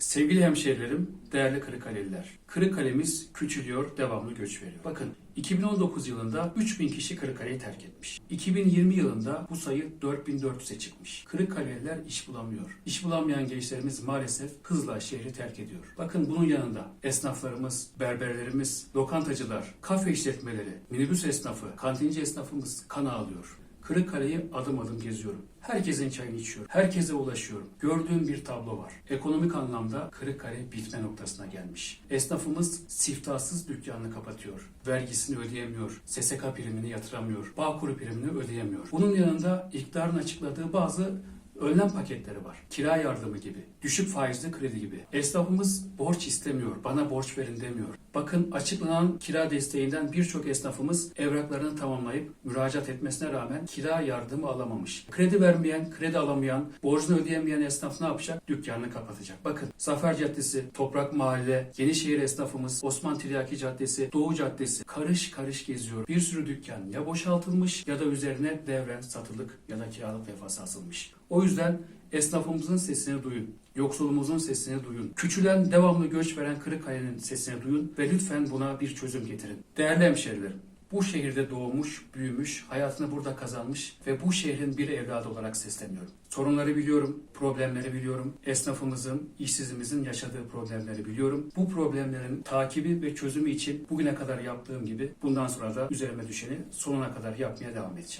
Sevgili hemşehrilerim, değerli Kırıkkaleliler. Kırıkkale'miz küçülüyor, devamlı göç veriyor. Bakın 2019 yılında 3000 kişi Kırıkkale'yi terk etmiş. 2020 yılında bu sayı 4400'e çıkmış. Kırıkkaleliler iş bulamıyor. İş bulamayan gençlerimiz maalesef hızla şehri terk ediyor. Bakın bunun yanında esnaflarımız, berberlerimiz, lokantacılar, kafe işletmeleri, minibüs esnafı, kantinci esnafımız kan ağlıyor. Kırıkkale'yi adım adım geziyorum. Herkesin çayını içiyorum. Herkese ulaşıyorum. Gördüğüm bir tablo var. Ekonomik anlamda Kırıkkale bitme noktasına gelmiş. Esnafımız siftahsız dükkanını kapatıyor. Vergisini ödeyemiyor. SSK primini yatıramıyor. Bağkur primini ödeyemiyor. Bunun yanında iktidarın açıkladığı bazı önlem paketleri var. Kira yardımı gibi, düşük faizli kredi gibi. Esnafımız borç istemiyor, bana borç verin demiyor. Bakın açıklanan kira desteğinden birçok esnafımız evraklarını tamamlayıp müracaat etmesine rağmen kira yardımı alamamış. Kredi vermeyen, kredi alamayan, borcunu ödeyemeyen esnaf ne yapacak? Dükkanını kapatacak. Bakın Zafer Caddesi, Toprak Mahalle, Yenişehir esnafımız, Osman Tiryaki Caddesi, Doğu Caddesi karış karış geziyor. Bir sürü dükkan ya boşaltılmış ya da üzerine devren satılık ya da kiralık levhası asılmış. O yüzden esnafımızın sesini duyun. Yoksulumuzun sesini duyun. Küçülen, devamlı göç veren Kırıkkale'nin sesini duyun ve lütfen buna bir çözüm getirin. Değerli hemşerilerim, bu şehirde doğmuş, büyümüş, hayatını burada kazanmış ve bu şehrin bir evladı olarak sesleniyorum. Sorunları biliyorum, problemleri biliyorum. Esnafımızın, işsizimizin yaşadığı problemleri biliyorum. Bu problemlerin takibi ve çözümü için bugüne kadar yaptığım gibi bundan sonra da üzerime düşeni sonuna kadar yapmaya devam edeceğim.